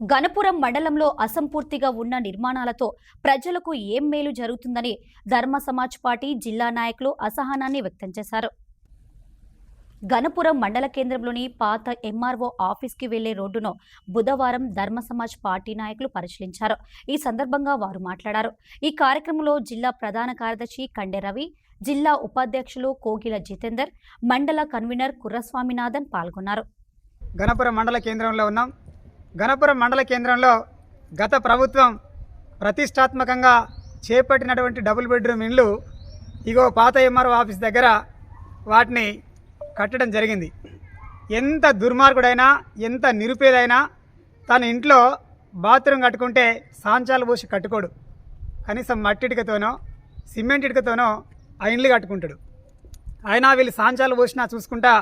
గణపురం మండలంలో అసంపూర్తిగా ఉన్న నిర్మాణాలతో ప్రజలకు ఏం మేలు జరుగుతుందని ధర్మ సమాజ్ పార్టీ జిల్లా నాయకులు అసహనాన్ని వ్యక్తం చేశారు. గణపురం మండల కేంద్రంలోని పాత ఎంఆర్ఓ ఆఫీస్కి వెళ్ళే రోడ్డును బుధవారం ధర్మ సమాజ్ పార్టీ నాయకులు పరిశీలించారు. ఈ సందర్భంగా వారు మాట్లాడారు. ఈ కార్యక్రమంలో జిల్లా ప్రధాన కార్యదర్శి కండె రవి జిల్లా ఉపాధ్యక్షులు కోగిల జితేందర్ మండల కన్వీనర్ కుర్రస్వామినాథన్ పాల్గొన్నారు. గణపురం మండల కేంద్రంలో ఉన్నాం. గణపురం మండల కేంద్రంలో గత ప్రభుత్వం ప్రతిష్టాత్మకంగా చేపట్టినటువంటి డబుల్ బెడ్రూమ్ ఇండ్లు ఇగో పాత ఎంఆర్ఓ ఆఫీస్ దగ్గర వాటిని కట్టడం జరిగింది. ఎంత దుర్మార్గుడైనా ఎంత నిరుపేదైనా తన ఇంట్లో బాత్రూమ్ కట్టుకుంటే సాంచాలు పోసి కట్టుకోడు. కనీసం మట్టి ఇటుకతోనో సిమెంట్ ఇటుకతోనో ఆ ఇండ్లు కట్టుకుంటాడు. అయినా వీళ్ళు సాంచాలు పోసినా చూసుకుంటా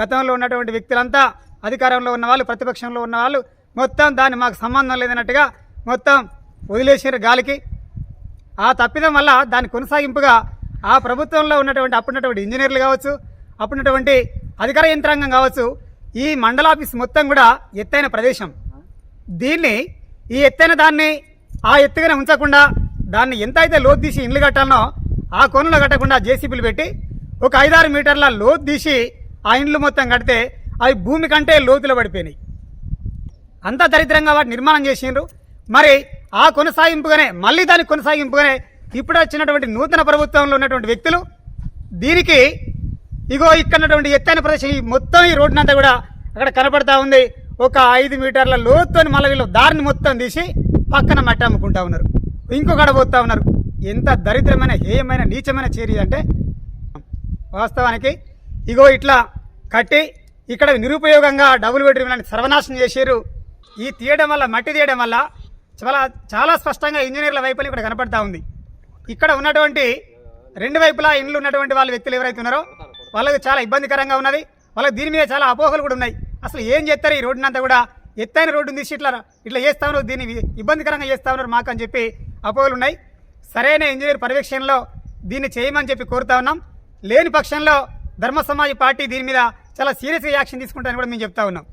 గతంలో ఉన్నటువంటి వ్యక్తులంతా అధికారంలో ఉన్న వాళ్ళు ప్రతిపక్షంలో ఉన్నవాళ్ళు మొత్తం దాన్ని మాకు సంబంధం లేదన్నట్టుగా మొత్తం వదిలేసారు గాలికి. ఆ తప్పిదం వల్ల దాని కొనసాగింపుగా ఆ ప్రభుత్వంలో ఉన్నటువంటి అప్పుడున్నటువంటి ఇంజనీర్లు కావచ్చు అప్పుడున్నటువంటి అధికార యంత్రాంగం కావచ్చు ఈ మండల ఆఫీస్ మొత్తం కూడా ఎత్తైన ప్రదేశం. దీన్ని ఈ ఎత్తైన దాన్ని ఆ ఎత్తుగానే ఉంచకుండా దాన్ని ఎంత అయితే లోతు తీసి ఇండ్లు కట్టాలనో ఆ కోణంలో కట్టకుండా జేసీబీలు పెట్టి ఒక ఐదారు మీటర్ల లోతు తీసి ఆ ఇండ్లు మొత్తం కడితే అవి భూమి కంటే లోతులో పడిపోయినాయి. అంత దరిద్రంగా వాటి నిర్మాణం చేసిండ్రు. మరి ఆ కొనసాగింపుగానే మళ్ళీ దానికి కొనసాగింపుగానే ఇప్పుడు వచ్చినటువంటి నూతన ప్రభుత్వంలో ఉన్నటువంటి వ్యక్తులు దీనికి ఇగో ఇక్కడ ఉన్నటువంటి ఎత్తైన ప్రదేశం ఈ మొత్తం ఈ రోడ్డునంతా కూడా అక్కడ కనపడతా ఉంది. ఒక ఐదు మీటర్ల లోతుని మళ్ళీ వీళ్ళు దారిని మొత్తం తీసి పక్కన మట్టి అమ్ముకుంటా ఉన్నారు. ఇంకొకడ పోతా ఉన్నారు. ఎంత దరిద్రమైన హేయమైన నీచమైన చర్య అంటే వాస్తవానికి ఇగో ఇట్లా కట్టి ఇక్కడ నిరుపయోగంగా డబుల్ బెడ్రూమ్ లాంటి సర్వనాశనం చేశారు ఈ తీయడం వల్ల మట్టి తీయడం వల్ల చాలా చాలా స్పష్టంగా ఇంజనీర్ల వైపులు ఇక్కడ కనపడతా ఉంది. ఇక్కడ ఉన్నటువంటి రెండు వైపులా ఇండ్లు ఉన్నటువంటి వాళ్ళ వ్యక్తులు ఎవరైతే ఉన్నారో వాళ్ళకి చాలా ఇబ్బందికరంగా ఉన్నది. వాళ్ళకి దీని మీద చాలా అపోహలు కూడా ఉన్నాయి. అసలు ఏం చేస్తారు ఈ రోడ్డునంతా కూడా? ఎత్తైన రోడ్డుని తీసి ఇట్లా ఇట్లా చేస్తా ఉన్నారు దీన్ని ఇబ్బందికరంగా చేస్తా ఉన్నారు మాకు అని చెప్పి అపోహలు ఉన్నాయి. సరైన ఇంజనీర్ పర్యవేక్షణలో దీన్ని చేయమని చెప్పి కోరుతా ఉన్నాం. లేని పక్షంలో ధర్మ సమాజ్ పార్టీ దీని మీద చాలా సీరియస్గా యాక్షన్ తీసుకుంటారని కూడా మేము చెప్తా ఉన్నాం.